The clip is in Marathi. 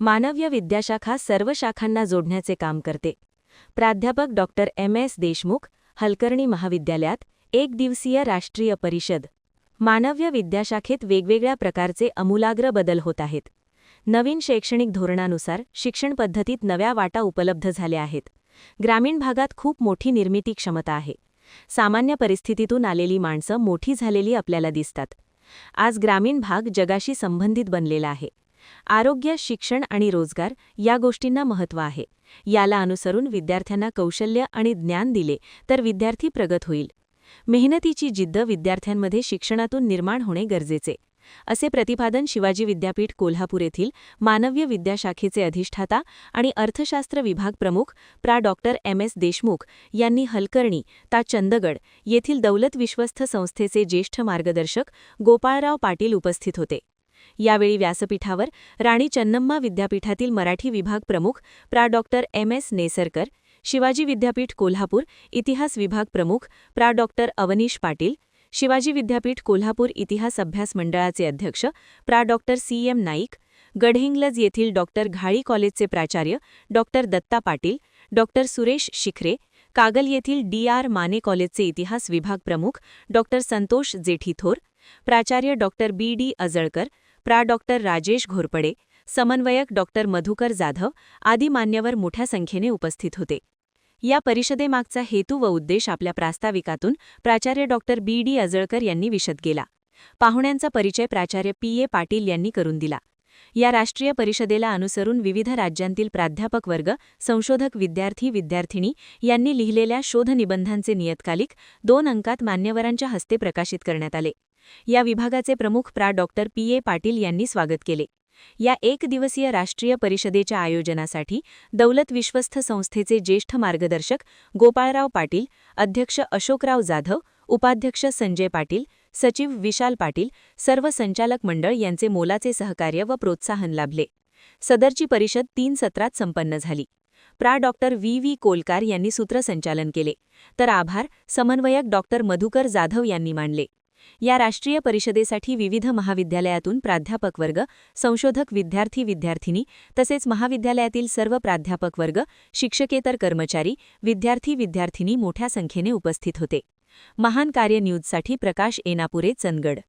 मानव्य विद्याशाखा सर्व शाखांना जोडण्याचे काम करते. प्राध्यापक doctor M. S. Deshmukh Halkarni महाविद्यालयात एक दिवसीय राष्ट्रीय परिषद. मानव्य विद्याशाखेत वेगवेगळ्या प्रकारचे अमूलाग्र बदल होत आहेत. नवीन शैक्षणिक धोरणानुसार शिक्षण पद्धतीत नव्या वाटा उपलब्ध झाल्या आहेत. ग्रामीण भागात खूप मोठी निर्मिती क्षमता आहे. सामान्य परिस्थितीतून आलेली माणसं मोठी झालेली आपल्याला दिसतात. आज ग्रामीण भाग जगाशी संबंधित बनलेला आहे. आरोग्य शिक्षण आणि रोजगार या गोष्टींना महत्त्व आहे. याला अनुसरून विद्यार्थ्यांना कौशल्य आणि ज्ञान दिले तर विद्यार्थी प्रगत होईल. मेहनतीची जिद्द विद्यार्थ्यांमध्ये शिक्षणातून निर्माण होणे गरजेचे. असे प्रतिपादन शिवाजी विद्यापीठ कोल्हापूर येथील मानव्य विद्याशाखेचे अधिष्ठाता आणि अर्थशास्त्र विभाग प्रमुख प्रा. Doctor M. एस. देशमुख यांनी हलकर्णी ता. चंदगड येथील दौलत विश्वस्त संस्थेचे ज्येष्ठ मार्गदर्शक गोपाळराव पाटील उपस्थित होते. यावेळी व्यासपीठावर राणी चन्नम्मा विद्यापीठातील मराठी विभाग प्रमुख प्रा. Doctor M. S. Nesarkar Shivaji विद्यापीठ कोल्हापूर इतिहास विभाग प्रमुख प्रा. डॉक्टर अवनीश पाटील शिवाजी विद्यापीठ कोल्हापूर इतिहास अभ्यास मंडळाचे अध्यक्ष प्रा. Doctor C. M. Naik Gadhinglaj येथील डॉक्टर घाळी कॉलेजचे प्राचार्य डॉक्टर दत्ता पाटील डॉक्टर सुरेश शिखरे कागल येथील डी. आर. माने कॉलेजचे इतिहास विभाग प्रमुख डॉक्टर संतोष जेठीथोर प्राचार्य डॉक्टर बी. डी. अजळकर प्रा डॉक्टर राजेश घोरपडे समन्वयक डॉक्टर मधुकर जाधव आदी मान्यवर मोठ्या संख्येने उपस्थित होते. या परिषदेमागचा हेतू व उद्देश आपल्या प्रास्ताविकातून प्राचार्य डॉक्टर बी. डी. अजळकर यांनी विशद केला. पाहुण्यांचा परिचय प्राचार्य पी. ए. पाटील यांनी करून दिला. या राष्ट्रीय परिषदेला अनुसरून विविध राज्यांतील प्राध्यापक वर्ग संशोधक विद्यार्थी विद्यार्थिनी यांनी लिहिलेल्या शोधनिबंधांचे नियतकालिक दोन अंकात मान्यवरांच्या हस्ते प्रकाशित करण्यात आले. या विभागाचे प्रमुख प्रा. Doctor P. ए. पाटील यांनी स्वागत केले. या एक दिवसीय राष्ट्रीय परिषदेच्या आयोजनासाठी दौलत विश्वस्त संस्थेचे ज्येष्ठ मार्गदर्शक गोपाळराव पाटील अध्यक्ष अशोकराव जाधव उपाध्यक्ष संजय पाटील सचिव विशाल पाटील सर्व संचालक मंडळ यांचे मोलाचे सहकार्य व प्रोत्साहन लाभले. सदरची परिषद तीन सत्रात संपन्न झाली. प्रा. Doctor V. व्ही. कोलकार यांनी सूत्रसंचालन केले. तर आभार समन्वयक डॉक्टर मधुकर जाधव यांनी मांडले या राष्ट्रीय परिषदेसाठी विविध महाविद्यालयातून प्राध्यापक वर्ग संशोधक विद्यार्थी विद्यार्थिनी तसेच महाविद्यालयातील सर्व प्राध्यापक वर्ग शिक्षकेतर कर्मचारी विद्यार्थी विद्यार्थिनी मोठ्या संख्येने उपस्थित होते. महान कार्य न्यूजसाठी प्रकाश एनापुरे चंदगड.